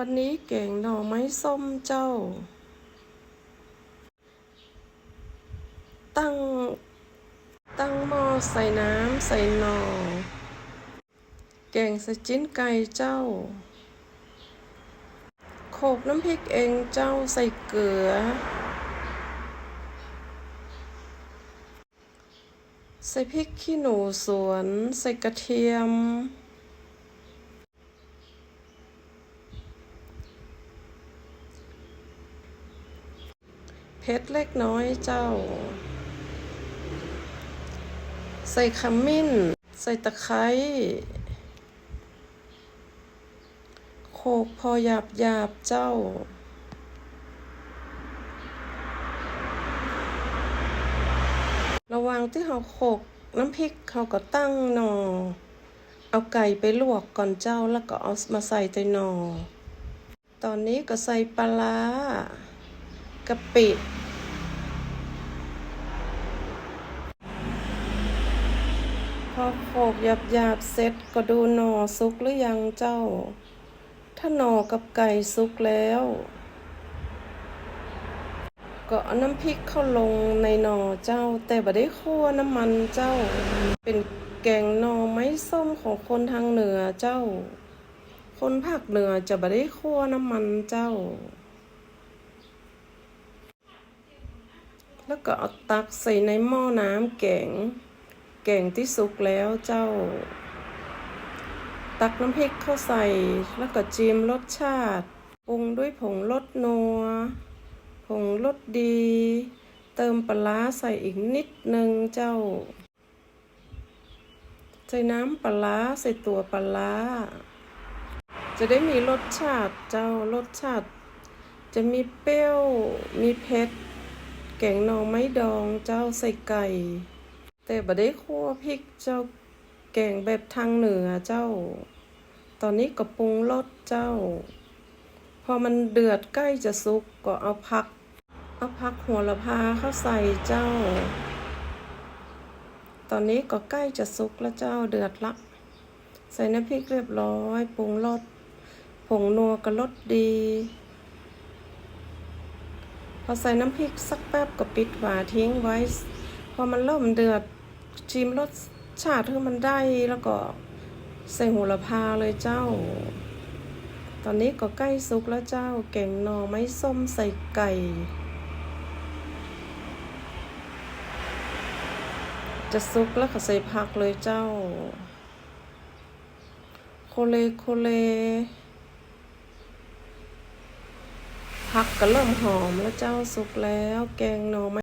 วันนี้แกงหน่อไม้ส้มเจ้า ตั้ง ตั้งหม้อใส่น้ำใส่หน่อ แกงใส่จิ้นไก่เจ้า โขกน้ำพริกเองเจ้าใส่เกลือ ใส่พริกขี้หนูสวน ใส่กระเทียม เผ็ดเล็กน้อยเจ้า ใส่ขมิ้น ใส่ตะไคร้โขกพอหยาบหยาบเจ้า ระว่างที่เราโขกน้ำพริกเขาก็ตั้งหนอ เอาไก่ไปลวกก่อนเจ้าแล้วก็เอามาใส่ใส่หนอ ตอนนี้ก็ใส่ปลาร้ากะปิ พอโขกหยาบหยาบเสร็จก็ดูหน่อสุกหรือยังเจ้า ถ้าหน่อกับไก่สุกแล้ว ก็เอาน้ำพริกเข้าลงในหน่อเจ้า แต่บ่ได้คั่วน้ำมันเจ้า เป็นแกงหน่อไม้ส้มของคนทางเหนือเจ้า คนภาคเหนือจะบ่ได้คั่วน้ำมันเจ้า แล้วก็เอาตักใส่ในหม้อน้ำแกง แกงที่สุกแล้วเจ้า ตักน้ำพริกเข้าใส่แล้วก็จิ้มรสชาติปรุงด้วยผงรสนัว ผงรสดี เติมปลาใส่อีกนิดนึงเจ้า ใส่น้ำปลาใส่ตัวปลาร้าจะได้มีรสชาติเจ้ารสชาติ จะมีเปรี้ยวมีเผ็ดแกงหน่อไม้ดองเจ้าใส่ไก่ แต่บ่ได้คั่วพริกเจ้าแกงแบบทางเหนือเจ้า ตอนนี้ก็ปรุงรสเจ้า พอมันเดือดใกล้จะสุกก็เอาผัก เอาผักหัวละพาเข้าใส่เจ้า ตอนนี้ก็ใกล้จะสุกแล้วเจ้าเดือดละ ใส่น้ำพริกเรียบร้อยปรุงรสผงนัวกับรสดี พอใส่น้ำพริกสักแป๊บก็ปิดฝาทิ้งไว้ พอมันเริ่มเดือด ชิมรสชาติที่มันได้แล้วก็ใส่โหัวละพาเลยเจ้า ตอนนี้ก็ใกล้สุกแล้วเจ้า แกงหน่อไม้ส้มใส่ไก่ จะสุกแล้วก็ใส่ผักเลยเจ้า โคเลโคเลผักก็เริ่มหอมแล้วเจ้าสุกแล้ว แกงหน่อไม้